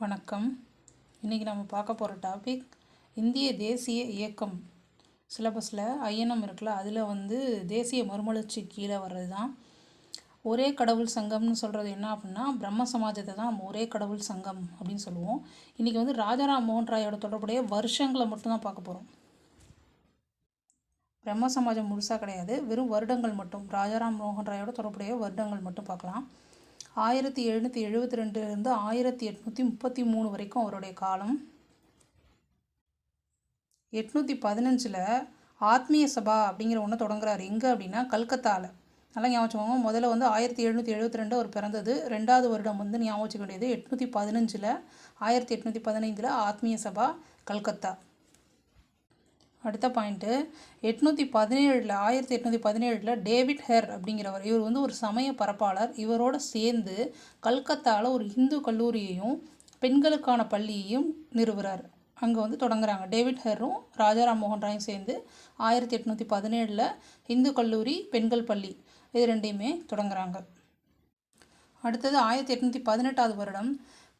வணக்கம். இன்றைக்கி நம்ம பார்க்க போகிற டாபிக் இந்திய தேசிய இயக்கம். சிலபஸில் ஐஎன்எம் இருக்குல்ல அதில் வந்து தேசிய மறுமலர்ச்சி கீழே வர்றது தான் ஒரே கடவுள் சங்கம்னு சொல்கிறது என்ன அப்படின்னா பிரம்ம சமாஜத்தை தான் நம்ம ஒரே கடவுள் சங்கம் அப்படின்னு சொல்லுவோம். இன்றைக்கி வந்து ராஜாராம் மோகன் ராயோட தொடர்புடைய வருஷங்களை மட்டும்தான் பார்க்க போகிறோம் பிரம்ம சமாஜம் முழுசாக கிடையாது. வெறும் வருடங்கள் மட்டும் ராஜாராம் மோகன் ராயோட தொடர்புடைய வருடங்கள் மட்டும் பார்க்கலாம். ஆயிரத்தி எழுநூற்றி எழுபத்தி ரெண்டுலேருந்து ஆயிரத்தி எட்நூற்றி முப்பத்தி மூணு வரைக்கும் அவருடைய காலம். எட்நூற்றி பதினஞ்சில் ஆத்மீய சபா அப்படிங்கிற ஒன்று தொடங்குறாரு. எங்கே அப்படின்னா கல்கத்தாவில் நல்லா ஞாபகம் வச்சுக்கோங்க. முதல்ல வந்து ஆயிரத்தி எழுநூற்றி எழுபத்தி ரெண்டு அவர் பிறந்தது. ரெண்டாவது வருடம் வந்து ஞாபகம் வச்சுக்க வேண்டியது எட்நூற்றி பதினஞ்சில் ஆயிரத்தி எட்நூற்றி பதினைந்தில் ஆத்மீய சபா கல்கத்தா. அடுத்த பாயிண்ட்டு எட்நூற்றி பதினேழில் ஆயிரத்தி எட்நூற்றி பதினேழில் டேவிட் ஹெர் அப்படிங்கிறவர். இவர் வந்து ஒரு சமய பரப்பாளர். இவரோட சேர்ந்து கல்கத்தாவில் ஒரு இந்து கல்லூரியையும் பெண்களுக்கான பள்ளியையும் நிறுவுறார். அங்கே வந்து தொடங்குறாங்க. டேவிட் ஹெரும் ராஜாராம் மோகன் ராயும் சேர்ந்து ஆயிரத்தி எட்நூற்றி பதினேழில் இந்து கல்லூரி பெண்கள் பள்ளி இது ரெண்டையுமே தொடங்குறாங்க. அடுத்தது ஆயிரத்தி எட்நூற்றி பதினெட்டாவது வருடம்.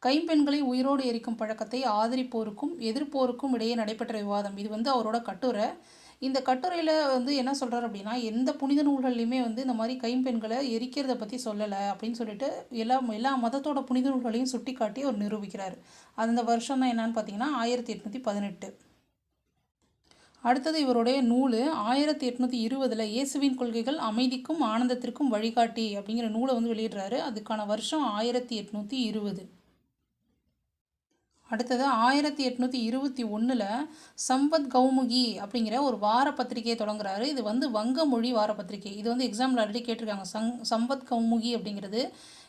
கைம்பெண்களை உயிரோடு எரிக்கும் பழக்கத்தை ஆதரிப்போருக்கும் எதிர்ப்போருக்கும் இடையே நடைபெற்ற விவாதம். இது வந்து அவரோட கட்டுரை. இந்த கட்டுரையில் வந்து என்ன சொல்கிறார் அப்படின்னா எந்த புனித நூல்கள்லையுமே வந்து இந்த மாதிரி கைம்பெண்களை எரிக்கிறத பற்றி சொல்லலை அப்படின்னு சொல்லிட்டு எல்லா எல்லா மதத்தோட புனித நூல்களையும் சுட்டி காட்டி அவர் நிரூபிக்கிறார். அந்த வருஷம் தான் என்னன்னு பார்த்தீங்கன்னா ஆயிரத்தி எட்நூற்றி பதினெட்டு. அடுத்தது இவருடைய நூல் ஆயிரத்தி எட்நூற்றி இருபதில் இயேசுவின் கொள்கைகள் அமைதிக்கும் ஆனந்தத்திற்கும் வழிகாட்டி அப்படிங்கிற நூலை வந்து வெளியிடுறாரு. அதுக்கான வருஷம் ஆயிரத்தி எட்நூற்றி இருபது. அடுத்தது ஆயிரத்தி எட்நூற்றி இருபத்தி ஒன்றில் சம்பத் கௌமுகி அப்படிங்கிற ஒரு வார பத்திரிகையை தொடங்குறாரு. இது வந்து வங்க மொழி வார பத்திரிகை இது வந்து எக்ஸாம்பிள் ஆல்ரெடி கேட்டிருக்காங்க. சங் சம்பத் கௌமுகி அப்படிங்கிறது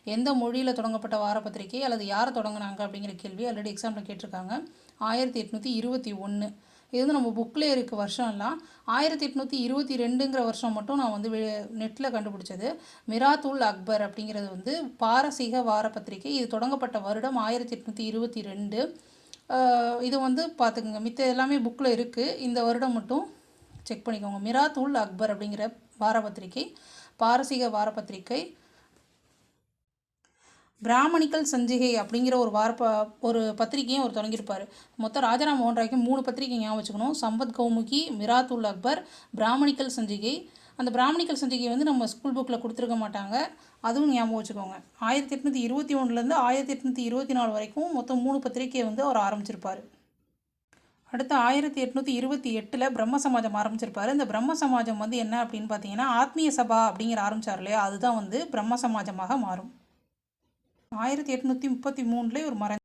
எந்த மொழியில் தொடங்கப்பட்ட வார பத்திரிகை அல்லது யார் தொடங்கினாங்க அப்படிங்கிற கேள்வி ஆல்ரெடி எக்ஸாம்பிள் கேட்டிருக்காங்க. ஆயிரத்தி எட்நூற்றி இருபத்தி ஒன்று இது வந்து நம்ம புக்கில் இருக்க வருஷம்லாம் ஆயிரத்தி எட்நூற்றி இருபத்தி ரெண்டுங்கிற வருஷம் மட்டும் நான் வந்து நெட்டில் கண்டுபிடிச்சது. மிராத்துல் அக்பர் அப்படிங்கிறது வந்து பாரசீக வார பத்திரிகை இது தொடங்கப்பட்ட வருடம் ஆயிரத்தி எட்நூற்றி இருபத்தி ரெண்டு. இது வந்து பார்த்துக்கோங்க. மித்த எல்லாமே புக்கில் இருக்குது இந்த வருடம் மட்டும் செக் பண்ணிக்கோங்க. மிராத்துல் அக்பர் அப்படிங்கிற வார பத்திரிகை பாரசீக வார பத்திரிகை பிராமணிக்கல் சஞ்சிகை அப்படிங்கிற ஒரு வார்ப்ப ஒரு பத்திரிகையும் அவர் தொடங்கியிருப்பார். மொத்தம் ராஜாராம் மோகன் ராய்க்கு மூணு பத்திரிகை ஞாபகம் வச்சுக்கணும். சம்பத் கௌமுகி மிராத்துல் அக்பர் பிராமணிக்கல் சஞ்சிகை. அந்த பிராமணிக்கல் சஞ்சிகை வந்து நம்ம ஸ்கூல் புக்கில் கொடுத்துருக்க மாட்டாங்க. அதுவும் ஞாபகம் வச்சுக்கோங்க. ஆயிரத்தி எட்நூற்றி இருபத்தி ஒன்றுலேருந்து ஆயிரத்தி எட்நூற்றி இருபத்தி நாலு வரைக்கும் மொத்தம் மூணு பத்திரிகையை வந்து அவர் ஆரம்பிச்சிருப்பார். அடுத்து ஆயிரத்தி எட்நூற்றி இருபத்தி எட்டில் பிரம்ம சமாஜம் ஆரம்பிச்சிருப்பார். இந்த பிரம்ம சமாஜம் வந்து என்ன அப்படின்னு பார்த்தீங்கன்னா ஆத்மீய சபா அப்படிங்கிற ஆரம்பித்தார் இல்லையா? அதுதான் வந்து பிரம்ம சமாஜமாக மாறும். ஆயிரத்தி எட்நூற்றி முப்பத்தி மூணுலேயே ஒரு மறை